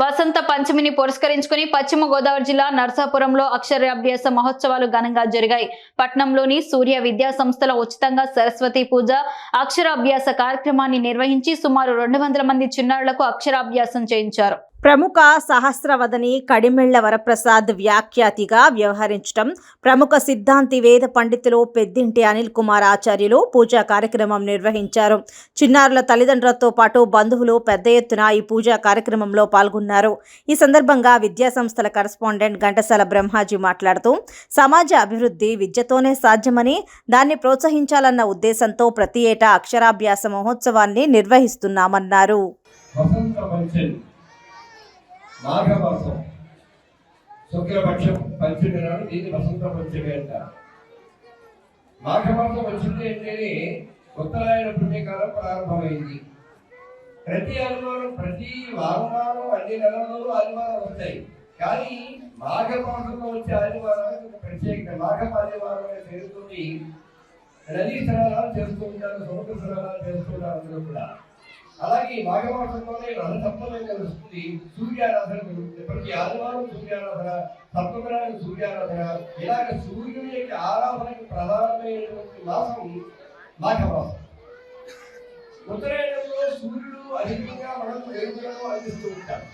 వసంత పంచమిని పురస్కరించుకుని పశ్చిమ గోదావరి జిల్లా నర్సాపురంలో అక్షరాభ్యాస మహోత్సవాలు ఘనంగా జరిగాయి. పట్నంలోని సూర్య విద్యా సంస్థల ఉచితంగా సరస్వతి పూజ అక్షరాభ్యాస కార్యక్రమాన్ని నిర్వహించి సుమారు రెండు వందల మంది చిన్నారులకు అక్షరాభ్యాసం చేయించారు. ప్రముఖ సహస్రవదని కడిమెళ్ళ వరప్రసాద్ వ్యాఖ్యాతిగా వ్యవహరించటం ప్రముఖ సిద్ధాంతి వేద పండితులు పెద్దింటి అనిల్ కుమార్ ఆచార్యులు పూజా కార్యక్రమం నిర్వహించారు. చిన్నారుల తల్లిదండ్రులతో పాటు బంధువులు పెద్ద ఎత్తున ఈ పూజా కార్యక్రమంలో పాల్గొన్నారు. ఈ సందర్భంగా విద్యా సంస్థల కరస్పాండెంట్ ఘంటసాల బ్రహ్మాజీ మాట్లాడుతూ సమాజ అభివృద్ధి విద్యతోనే సాధ్యమని దాన్ని ప్రోత్సహించాలన్న ఉద్దేశంతో ప్రతి ఏటా అక్షరాభ్యాస మహోత్సవాన్ని నిర్వహిస్తున్నామన్నారు. మాఘమాసం శుక్లపక్షం పంచమి నాడు దీన్ని వసంత పంచమి అంటారు. మాఘమాసం వచ్చింది అంటేనే ఉత్తరాయణ పుణ్యకాలం ప్రారంభమైంది. ప్రతి ఆదివారం ప్రతి వారవారం అన్ని నెలల్లోనూ ఆదివారాలు వస్తాయి. కానీ మాఘమాసంలో వచ్చే ఆదివారానికి ప్రత్యేకత మాఘం ఆదివారం అనే పేరుతోటి నదీ స్నానాలు చేస్తూ ఉంటారు సముద్ర స్నానాలు చేస్తూ ఉంటారు అందరూ కూడా. అలాగే ఈ మాఘమాసంలోనే రథ సప్తమి కలుస్తుంది సూర్యారాధన జరుగుతుంది. ప్రతి ఆదివారం సూర్యారాధన సప్తమినాడు సూర్యారాధన. ఇలాగ సూర్యుని యొక్క ఆరాధనకి ప్రధానమైనటువంటి మాసం మాఘమాసం. ఉత్తరాయణంలో సూర్యుడు అధికంగా మనకు వెలుగులను అందిస్తూ ఉంటాడు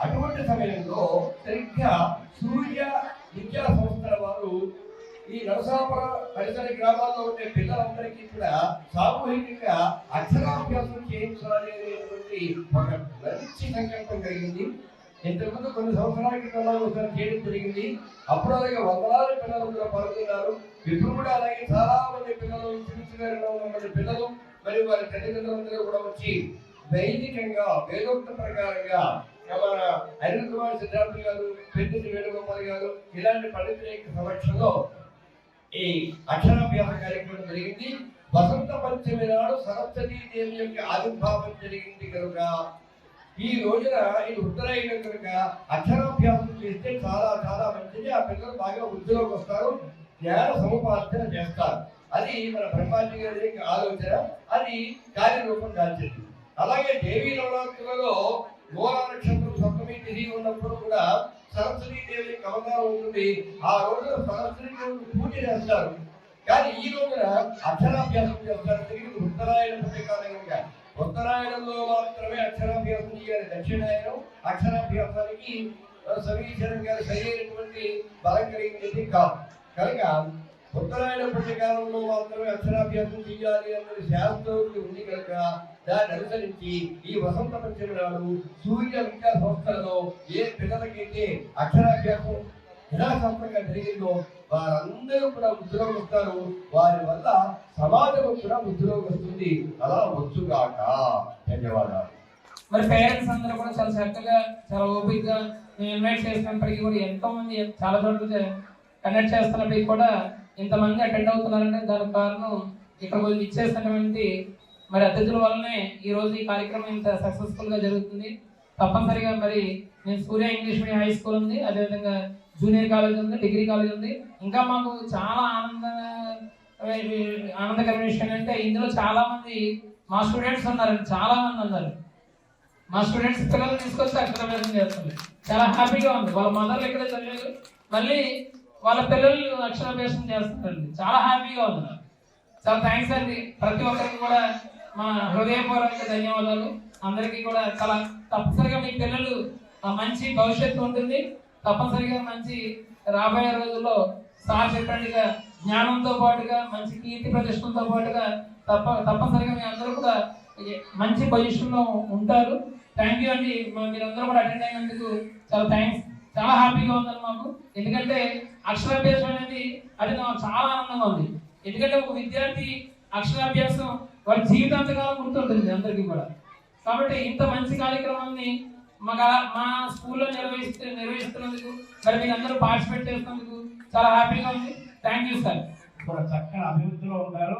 అటువంటి సమయంలో సరిగ్గా సూర్య విద్యా నరసాపుర పరిసర గ్రామాల్లో ఉండే పిల్లలందరికీ కూడా సామూహికంగా అక్షరాభ్యాసం చేయించాలి అనేటువంటి ఒక మంచి సంకల్పం కలిగింది. ఇంతకుముందు కొన్ని సంవత్సరాల క్రితం ఒకసారి చేయడం జరిగింది. అప్పుడు అలాగే వందలాది పిల్లలు కూడా పాల్గొన్నారు. ఇప్పుడు కూడా అలాగే చాలా మంది పిల్లలు ఇంచుమించుగా రెండు పిల్లలు మరియు వారి తల్లిదండ్రులందరూ కూడా వచ్చి దైనికంగా వేదోక్త ప్రకారంగా మన అనిల్ కుమార్ సిద్ధార్థ గారు పెద్దటి వేణుగోపాల్ గారు ఇలాంటి పండితుల యొక్క సమక్షంలో ఈ అక్షరాభ్యాస కార్యక్రమం జరిగింది. వసంత పంచమి నాడు సరస్వతీ దేవి యొక్క ఆవిర్భావం జరిగింది కనుక. ఈ రోజున ఈ ఉత్తరాయణం కనుక అక్షరాభ్యాసం చేస్తే చాలా చాలా మంచిది. ఆ పిల్లలు బాగా వృద్ధిలోకి వస్తారు. జ్ఞాన సముపార్జన చేస్తారు. అది మన బ్రహ్మాజీ గారి యొక్క ఆలోచన. అది కార్యరూపం దాల్చింది. అలాగే దేవీ నవరాత్రులలో మూల నక్షత్రం సప్తమి తిరిగి ఉన్నప్పుడు కూడా సరస్వతీ దేవి యొక్క ఉంటుంది. ఆ రోజున సరస్వతీ దేవికి పూజ చేస్తారు కానీ ఈ రోజున అక్షరాభ్యాసం చేస్తారు తిరిగి ఉత్తరాయణ పుణ్యకాలంగా ఉత్తరాయణంలో మాత్రమే అక్షరాభ్యాసం చేయాలి. దక్షిణాయనం అక్షరాభ్యాసానికి సమీచరంగా సరైనటువంటి బలం కలిగినది కాదు. కనుక ఉత్తరాయణ పుణ్యకాలంలో మాత్రమే అక్షరాభ్యాసం చేయాలి అన్నది శాస్త్రోక్తి ఉంది కనుక దాన్ని అనుసరించి ఈ వసంత పంచమి నాడు సూర్య విద్యా సంస్థలలో ఏ పిల్లలకైతే అక్షరాభ్యాసం యథాశాస్త్రంగా జరిగిందో వారందరూ కూడా ఉద్యోగం వస్తారు. వారి వల్ల సమాజం కూడా ఉద్యోగం వస్తుంది. అలా వచ్చుగాక. ధన్యవాదాలు. మరి పేరెంట్స్ అందరూ కూడా చాలా చక్కగా చాలా ఓపికగా మేము ఇన్వైట్ చేసినప్పటికీ కూడా ఎంతో మంది చాలా చోట్ల కండక్ట్ చేస్తున్నప్పటికీ కూడా ఇంతమంది అటెండ్ అవుతున్నారంటే దానికి కారణం ఇక్కడ కొంచెం ఇచ్చేసినటువంటి మరి అతిథుల వల్లనే ఈరోజు ఈ కార్యక్రమం ఇంత సక్సెస్ఫుల్గా జరుగుతుంది. తప్పనిసరిగా మరి నేను Surya English medium high school ఉంది అదేవిధంగా జూనియర్ కాలేజ్ ఉంది డిగ్రీ కాలేజ్ ఉంది. ఇంకా మాకు చాలా ఆనంద ఆనందకరమైన విషయం అంటే ఇందులో చాలా మంది మా స్టూడెంట్స్ ఉన్నారండి చాలా మంది ఉన్నారు. మా స్టూడెంట్స్ పిల్లలు తీసుకొచ్చి అక్షరాభ్యాసం చేస్తుంది చాలా హ్యాపీగా ఉంది. వాళ్ళ మదర్లు ఎక్కడ చదివారు. మళ్ళీ వాళ్ళ పిల్లలు అక్షరాభ్యాసం చేస్తున్నారండి చాలా హ్యాపీగా ఉంది నాకు. చాలా థ్యాంక్స్ అండి. ప్రతి ఒక్కరికి కూడా మా హృదయపూర్వక ధన్యవాదాలు. అందరికీ కూడా చాలా తప్పనిసరిగా మీ పిల్లలు మంచి భవిష్యత్తు ఉంటుంది. తప్పనిసరిగా మంచి రాబోయే రోజుల్లో సార్ చెప్పినట్టుగా జ్ఞానంతో పాటుగా మంచి కీర్తి ప్రతిష్టలతో పాటుగా తప్ప తప్పనిసరిగా మీ అందరూ కూడా మంచి పొజిషన్లో ఉంటారు. థ్యాంక్ యూ అండి. మా- మీరందరూ కూడా అటెండ్ అయినందుకు చాలా థ్యాంక్స్ చాలా హ్యాపీగా ఉందండి మాకు. ఎందుకంటే అక్షరాభ్యాసం అనేది అది నాకు చాలా ఆనందంగా ఉంది. ఎందుకంటే ఒక విద్యార్థి అక్షరాభ్యాసం వారి జీవితాంతకాలం గుర్తుంటుంది అందరికీ కూడా. కాబట్టి ఇంత మంచి కార్యక్రమాన్ని మా మా స్కూల్లో నిర్వహిస్తూ నిర్వహిస్తున్నందుకు మరి మీరు అందరూ పార్టిసిపేట్ చేస్తున్నందుకు చాలా హ్యాపీగా ఉంది. థ్యాంక్ యూ సార్ కూడా చక్కని అభివృద్ధిలో ఉంటారు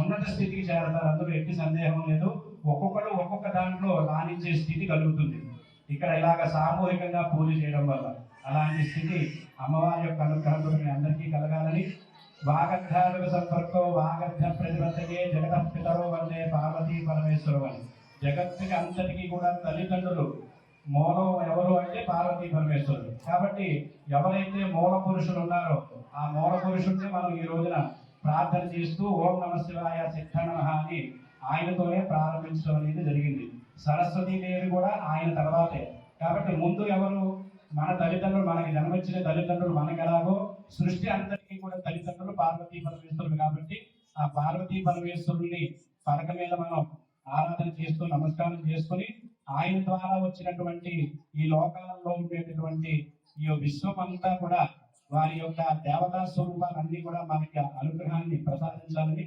ఉన్నత స్థితికి చేరతారు. అందులో ఎట్టి సందేహం లేదు. ఒక్కొక్కరు ఒక్కొక్క దాంట్లో రాణించే స్థితి కలుగుతుంది. ఇక్కడ ఇలాగ సామూహికంగా పూజ చేయడం వల్ల అలాంటి స్థితి అమ్మవారి యొక్క అనుగ్రహంతో మీ అందరికీ కలగాలని వాగర్థానుగ సంపర్కం వాగర్ధ ప్రతిపత్తకే జగత పితరో వందే పార్వతీ పరమేశ్వరం అని జగత్తుకి అంతటికీ కూడా తల్లిదండ్రులు మూలం ఎవరు అంటే పార్వతీ పరమేశ్వరుడు. కాబట్టి ఎవరైతే మూల పురుషులు ఉన్నారో ఆ మూల పురుషుడిని మనం ఈ రోజున ప్రార్థన చేస్తూ ఓం నమ శివాయ సిద్ధ అని ఆయనతోనే ప్రారంభించడం అనేది జరిగింది. సరస్వతీ దేవి కూడా ఆయన తర్వాతే. కాబట్టి ముందు ఎవరు? మన తల్లిదండ్రులు మనకి జన్మించిన తల్లిదండ్రులు మనకి ఎలాగో సృష్టి అంతటికీ కూడా తల్లిదండ్రులు పార్వతీ పరమేశ్వరులు కాబట్టి ఆ పార్వతీ పరమేశ్వరుల్ని పడక మీద మనం ఆరాధన చేస్తూ నమస్కారం చేసుకుని ఆయన ద్వారా వచ్చినటువంటి ఈ లోకాలలో ఉండేటటువంటి ఈ విశ్వం అంతా కూడా వారి యొక్క దేవతా స్వరూపాలన్నీ కూడా మనకి అనుగ్రహాన్ని ప్రసాదించాలని